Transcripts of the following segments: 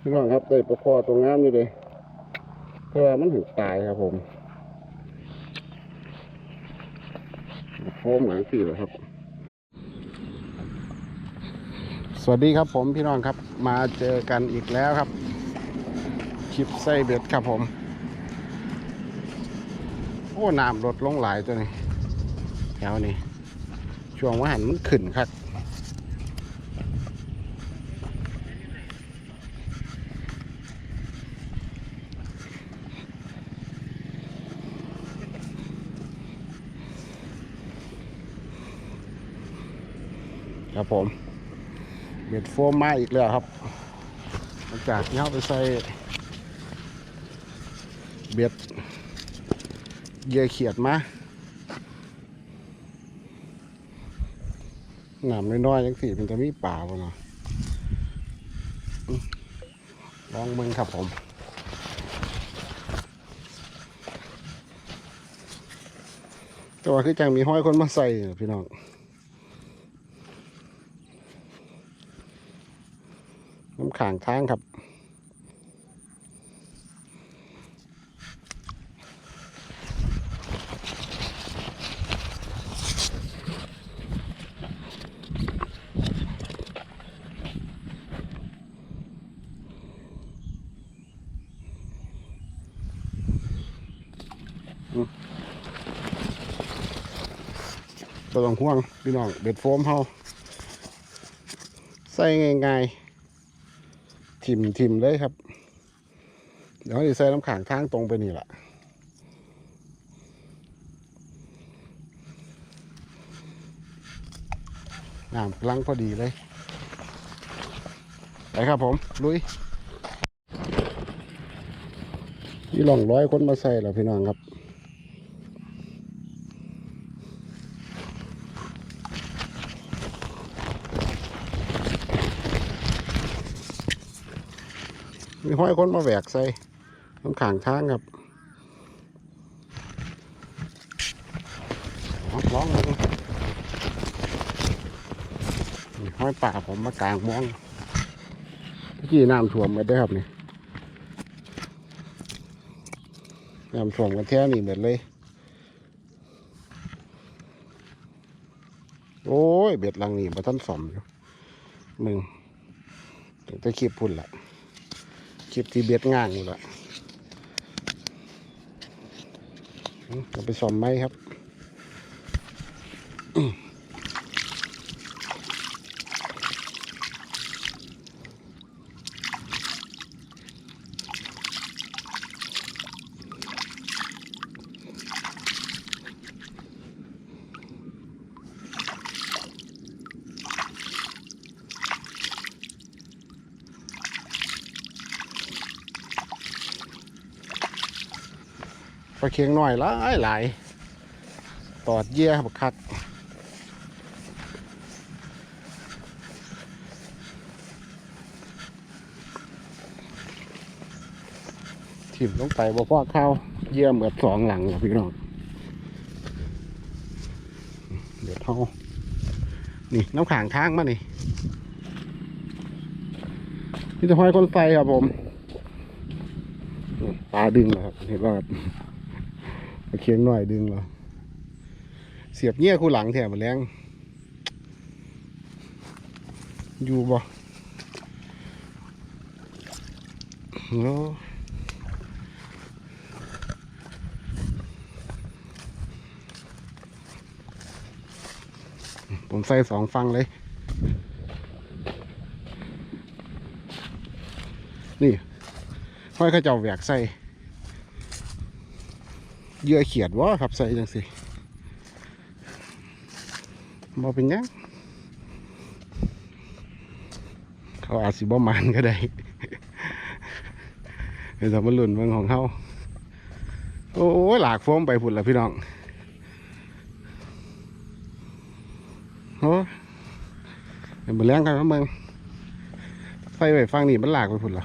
พี่น้องครับได้ประคอตัวงามอยู่เลยเพราะว่ามันถึงตายครับผมโฟมหลังสี่เลยครับ สวัสดีครับผมพี่น้องครับ มาเจอกันอีกแล้วครับคลิปไส้เบ็ดครับผม โอ้น้ำลดลงหลายตัวนี้แถวนี้ช่วงว่าหันมันขึ้นครับ ครับผมเบ็ดโฟมมาอีกแล้วครับหลังจากที่เขาไปใส่เบ็ดเยื่อเขียดมาหนามน้อยๆยังสี่เป็นจะมีป่าบ่เนาะลองมึงครับผมแต่ว่าคือจังมีห้อยคนมาใส่พี่น้อง น้ำขางทางครับตัวต้องห่วงพี่น้องเบ็ดโฟมเฮาใส่ง่ายๆ ทิมทิมเลยครับ เดี๋ยวจะใส่น้ำขางทางตรงไปนี่แหละน้ำกำลังพอดีเลย ไปครับผม ลุยนี่หล่องร้อยคนมาใส่แล้วพี่น้องครับ มี ห้อยคนมาแหวกใส่น้ำขางทางครับร้องเลยห้อยป่าผมมากลางมองกี้น้ำท่วมกันได้ครับนี่น้ำท่วมกันแท้นี่หมดเลย โอ้ย เบ็ดลังนี่มาท่านสอมอยู่มึงถึงจะคีบพุ่นละ คลิปที่เบียดง่างอยู่ละเราไปซ่อมไหมครับอืมป ลาเคียงหน่อยหลายหลายตอดเยี่ยบักคักถิ่มลงไปบ่พ่อเข้าวเยี่ยเหมือดสองหลังครับพี่น้องเดี๋ยวเท่านี่น้ำขางทางมานี่นี่จะห้อยคนไฟครับผมปลาดึงเหรอครับเห็นว่า เคียงหน่อยดึงเหรอเสียบเงี้ยคู่หลังแถมมาแรงอยู่บ่โอ้ผมใส่สองฟังเลย นี่ห้อยข้าเจ้าแหวกใส่ เยื่อเขียดวะครับใส่จังสิบอเป็นยังเขาอาจสิบ่มานก็ได้เดี๋ยวมาลุ่นเมืองของเขาโอ้ยหลากโฟมไปพุ่นละพี่น้องโอ้ยเดี๋ยวมาเลี้ยงกันครับเมืองไฟไว้ฟังนี่มันหลากไปพุ่นละ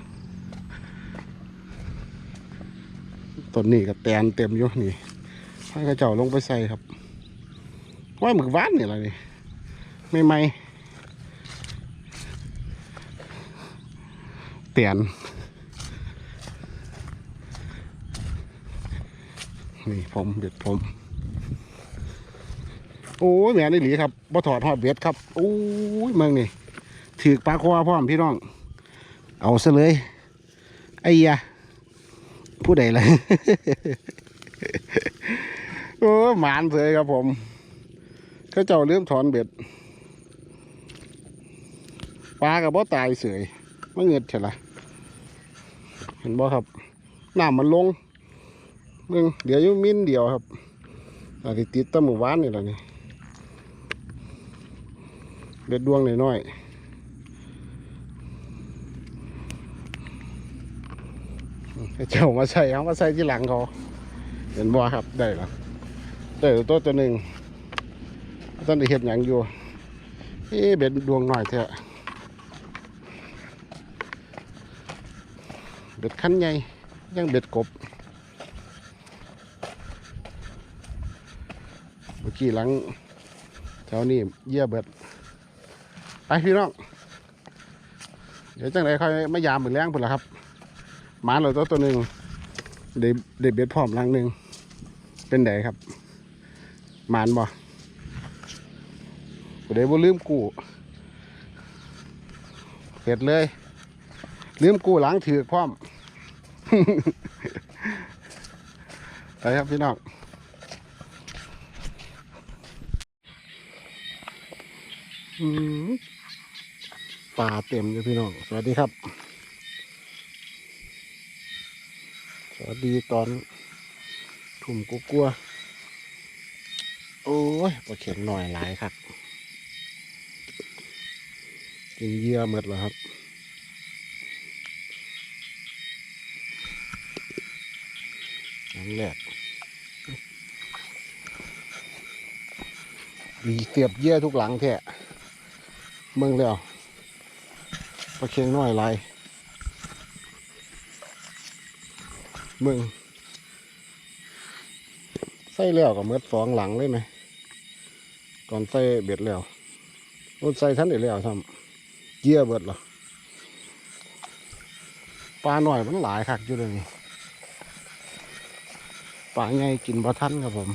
ต้นนี้ก็แตนเต็มอยู่นี่ให้กระเจ้าลงไปใส่ครับว่าหมึกหวานนี่อะไรนี่ไม่ไม่ตียนนี่ผมเบ็ดผม โอ้ยแม่นี่หลีครับบ่ถอดหอดเบ็ดครับโอ้ยเมืองนี่ถือปลาคอพร้อมพี่น้อง เอาซะเลยไอ้ยะ ผู้ใดเลยโอ้หมานเลยครับผมเขาเจ้าเริ่มถอนเบ็ดปลากับบ่ตายเสยไม่เงิดเถอะละเห็นบ่ครับน้ำมันลงเบิ่งเดี๋ยวยุ่มิ้นเดียวครับอาจจะติดตั้งหมู่บ้านนี่แหละนี่เบ็ดดวงน้อยๆให้ เจ้ามาใส่เอามาใส่ที่หลังเขาเห็นบ่ครับได้แล้วได้แล้วตัวตัวหนึ่งต้นได้เห็ดหยังอยู่เอ๊เบ็ดดวงหน่อยเถอะเบ็ดคันใหญ่ยังเบ็ดกบเมื่อกี้หลังแถวนี้เยี่ยเบ็ดไปพี่น้องเดี๋ยวจังไรค่อยไมายามเหมือนแรงพุ่นละครับ มาเราตัวตัวหนึ่งเด็เด็เบ็ดพร้อมหลังหนึ่งเป็นไดครับหมานบ่เดี๋ยวบ่ลืมกู้เสร็จเลย ลืมกู้หลังถือพร้อมไปครับพี่น้องปลาเต็มเลยพี่น้อง สวัสดีครับ วัสดีตอนทุ่มกุกลัวๆโอ้ยปลาเข็งหน่อยหลายครับ กินเยื่อหมดแล้วครับครั้งแรกมีเสียบเยี่ยทุกหลังแท้เมืองแล้วปลาเค็งน้อยไรเมืองใส่แล้วกับเมื่อสองหลังเลยไหมก่อนใส่เบ็ดแล้วนู่นใส่ท่านเด็ดแล้วทำเยี่ยเบิดหรอปลาหน่อยมันหลายคักอยู่เลยนี่ปลาไงกินบ่ทันครับผม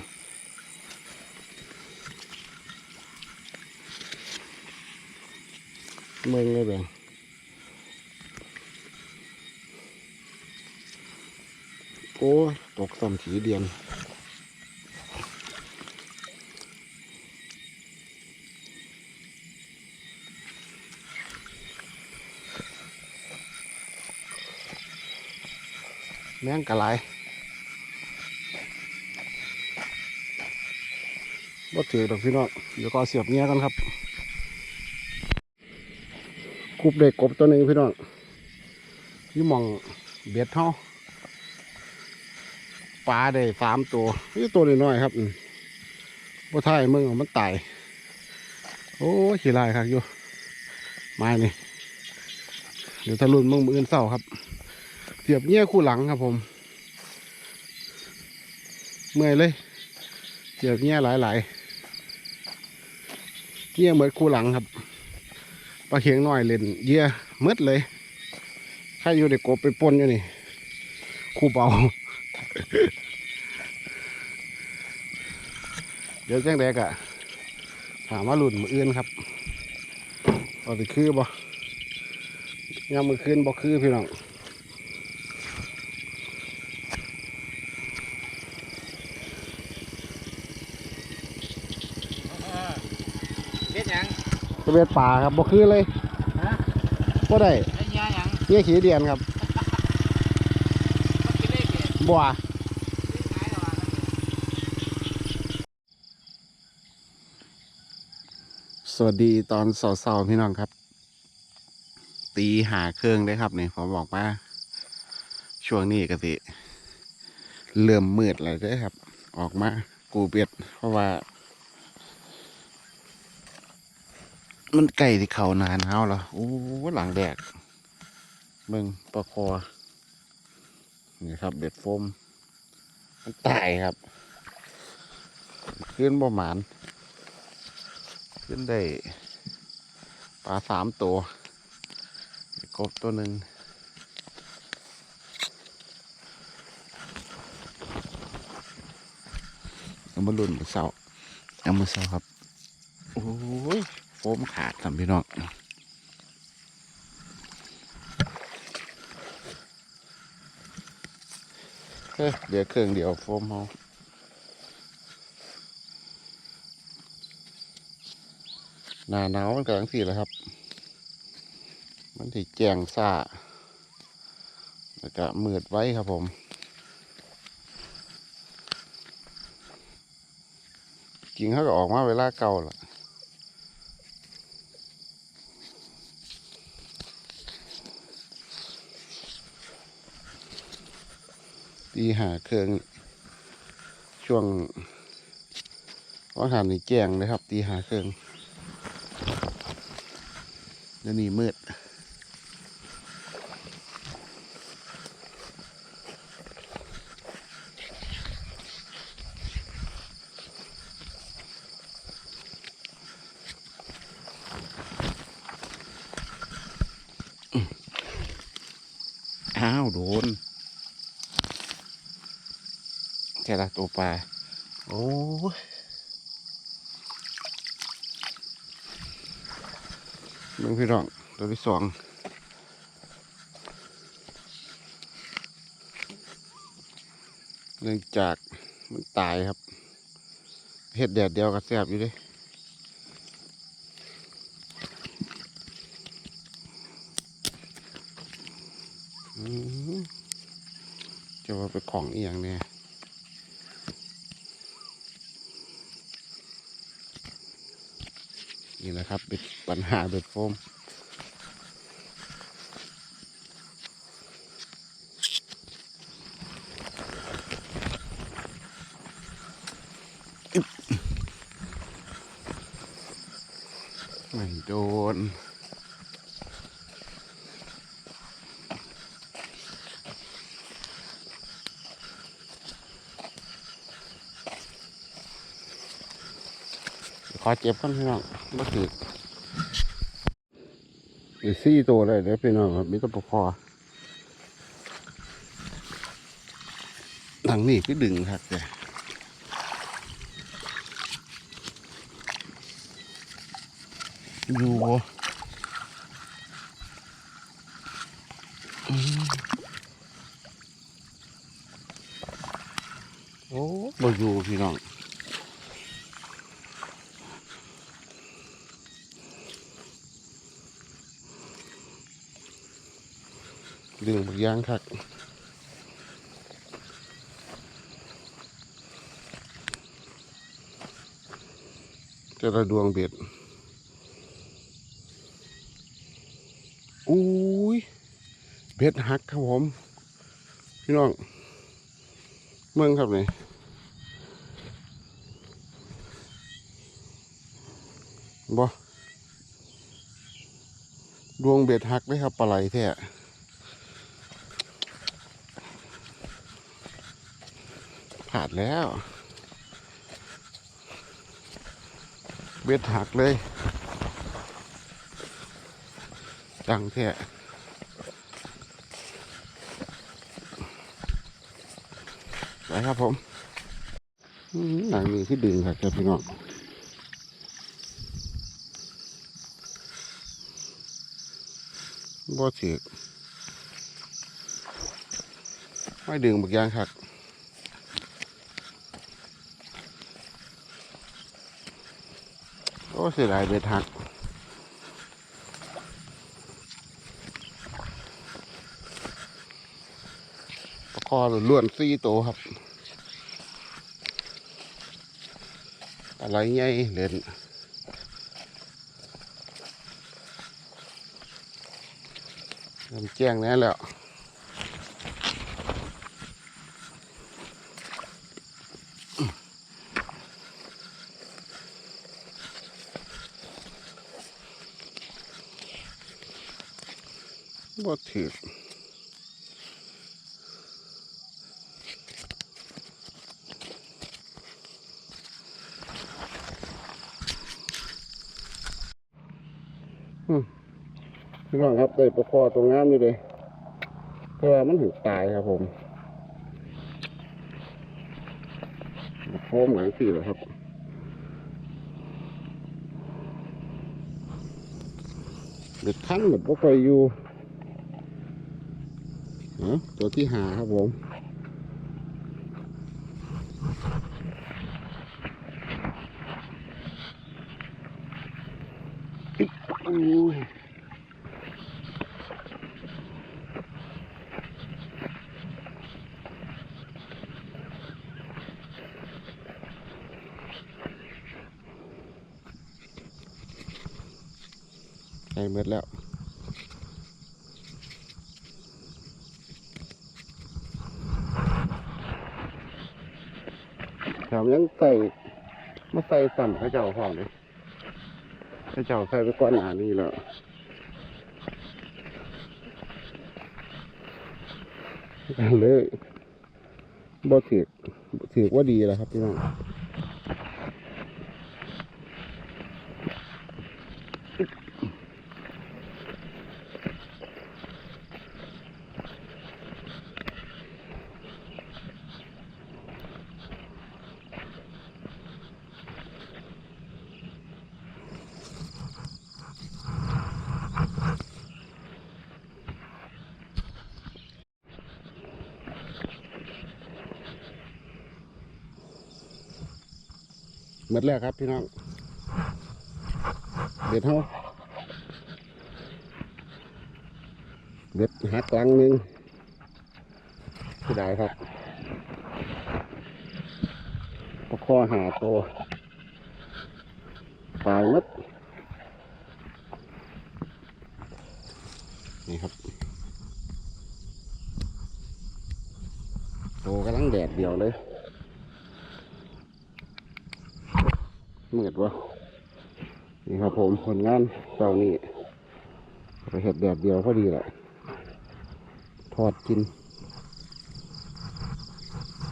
เมืองเลยเบ่ง โอ้ตกสัมถีเดียนแมงกะไหลบ่ถือดอกพี่น้องเดี๋ยวก็เสียบเงี้ยกันครับคุบเด็กกบตัวหนึงพี่น้องอยี่หมองเบ็ดเท่า ปลาได้สามตัวนี่ตัวน้อยๆครับบ่ท้ายมึงมันตาย โอ้ขี้ลายครับอยู่ม้นี่เดี๋ยวทะลุนมึงมืออื่นเศร้าครับเสียบเงี้ยคู่หลังครับผม เมื่อยเลยเสียบเงี้ยหลายๆเยี่ยเหมือนคู่หลังครับปลาเขียงน้อยเล่นเยี่ยมืดเลยใครอยู่ในกบไปปนอยู่นี่คู่เบา เดี๋ยวแจ้งแดกอะถามว่าหลุนมืออื่นครับเอาไปคือบ่ยามมือคืนบ่คือพี่น้องเฮ็ดหยังตะเบ็ดป่าครับบ่คือเลยฮะบ่ได้ไอ้เหี้ยหยังเยี่ยขี้เดียนครับมันกินเลขเด็ดบัว ขายหรอวะ สวัสดีตอนเสาร์ๆพี่น้องครับ ตีหาเครื่องได้ครับเนี่ยผมบอกว่า ช่วงนี้กติเริ่มมืดแล้วด้อครับ ออกมากูเบียดเพราะว่า มันไก่ที่เขานานเฮาแล้วโอ้หลังแดกเบิ่งปลาคอนี่ครับ เบ็ดโฟมมันตายครับ ขึ้นบ่หมานึ้นได้ปลาสามตัวกบตัวหนึ่งเอามาลุ่นมือเสาเอามาเสาครับ โอ้ยโฟมขาดสำพี่น้องเดี๋ยวเครื่องเดี๋ยวโฟมเอา หน้าหนาวมันกำลังสีแล้วครับ มันถีแจงซ่าแล้วก็มืดไว้ครับผมกิ่งเขาก็ออกมาเวลาเก่าล่ะตีหาเครื่องช่วงว่างหันนี่แจ้งเลยครับ ตีหาเครื่อง เดี๋ยวนี้มืด อ้าว โดนแค่ละตัวปลา โอ้ มึงพี่น้อง ตัวที่สองเนื่องจากมันตายครับ เห็ดแดดเดียวก็แซบอยู่เดิจะว่าไปของอีหยังเนี่ย นี่นะครับเป็นปัญหาเบ็ดโฟมไม่โดน เจ็บกันพี่น้องบ่ถืออีกสี่ตัวเลยเด้อพี่น้องครับมีตัวปลาคอหลังนี่คือดึงครับแกอยู่บ่อืมโอ้บ่อยู่พี่น้อง ดึงบักยางคักจะระดวงเบ็ดอุ้ยเบ็ดหักครับผม พี่น้อง เมืองครับเนี่ยบ่ดวงเบ็ดหักเลยครับปลาไหลแท้ ขาดแล้ว เบ็ดหักเลย จังแท้ไปครับผมอืมหนังนี้ที่ดึงครับครับพี่น้องบ่ถือไม่ดึงบักอยางครับ โอ้ เสียดายเบ็ดหักปลาคอล้วนๆสี่ตัวครับอะไรไงเล่นเรนแจ้งแน่แล้ว บ่ ถือพี่น้องครับได้ประคอตรงงามอยู่เลยเพราะว่ามันถึงตายครับผมโฟมหลังสี่เหรอครับเด็ดขั้นแบบพวกไปอยู่ ตัวที่หาครับผมอุ้ยใกล้เม็ดแล้ว แถม ยังใส่มาใส่สั่นข้าเจ้าห่องเลยข้าเจ้าใส่ไปก้อนหนานี่แล้วเลยบ่ถือบ่ถือว่าดีแล้วครับพี่น้อง มดแล้วครับพี่น้อง เบ็ดเท่าเบ็ดหักกลางหนึงผู้ใดครับประคอหาตัวปลายมัดนี่ครับโตกำลังแดดเดียวเลย มืด วะนี่ครับผมผลงานเจ้านี่ไปเห็ดแดดเดียวพอดีแหละทอดกิน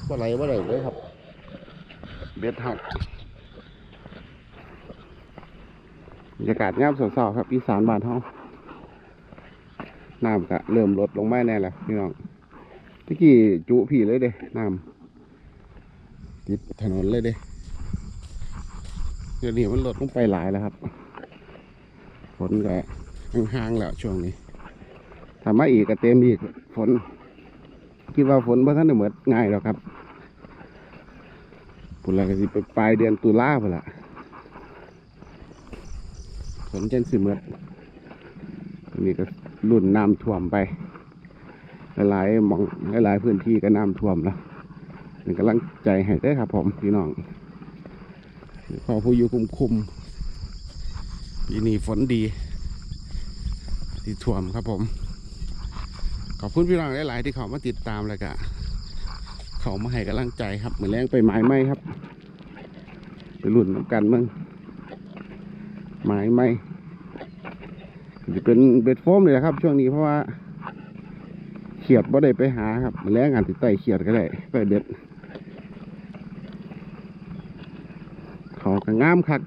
ว่าไรว่าไรเลยครับ เบ็ดหักบรรยากาศงามสดๆครับอีสานบ้านเฮาน้ำก็เริ่มลดลงไม่แน่แล้วพี่น้องตะกี้จุพี่เลยเด้น้ำติดถนนเลยเด้ เดี๋ยวนี้มันลดลงไปหลายแล้วครับฝนก็ห่างๆแล้วช่วงนี้ถ้ามาอีกก็เต็มอีกฝนคิดว่าฝนเพราะท่านเหมือนง่ายหรอกครับปุ่นละก็สิไปปลายเดือนตุลาพุ่นละฝนจังสิเหมือนนี่ก็รุ่นน้ำท่วมไป หลายๆมองหลายๆพื้นที่ก็น้ำท่วมแล้วเป็นกำลังใจให้ได้ครับผมพี่น้อง พอผู้อยู่คุมคุมๆปีนี้ฝนดีที่ท่วมครับผม ขอบคุณพี่น้องหลาย ๆ ที่เขามาติดตามเลยกะเขามาให้กำลังใจครับ เหมือนแรงไปไม้ไหมครับ ไปรุ่นน้ำกันมึงไม้ไหมจะเป็นเบ็ดโฟมเลยนะครับ ช่วงนี้เพราะว่าเขียดบ่ได้ไปหาครับมือนแรงงานติดไต่เขียดก็ได้ไปเบ็ด เขา ก็งามคัก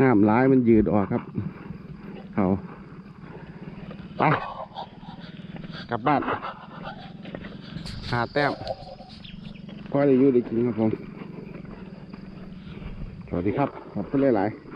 งามร้ายมันยืดออกครับ เขาไปกลับบ้านหาแต้มพอได้อยู่ได้กินครับผม สวัสดีครับ ขอบคุณหลาย ๆ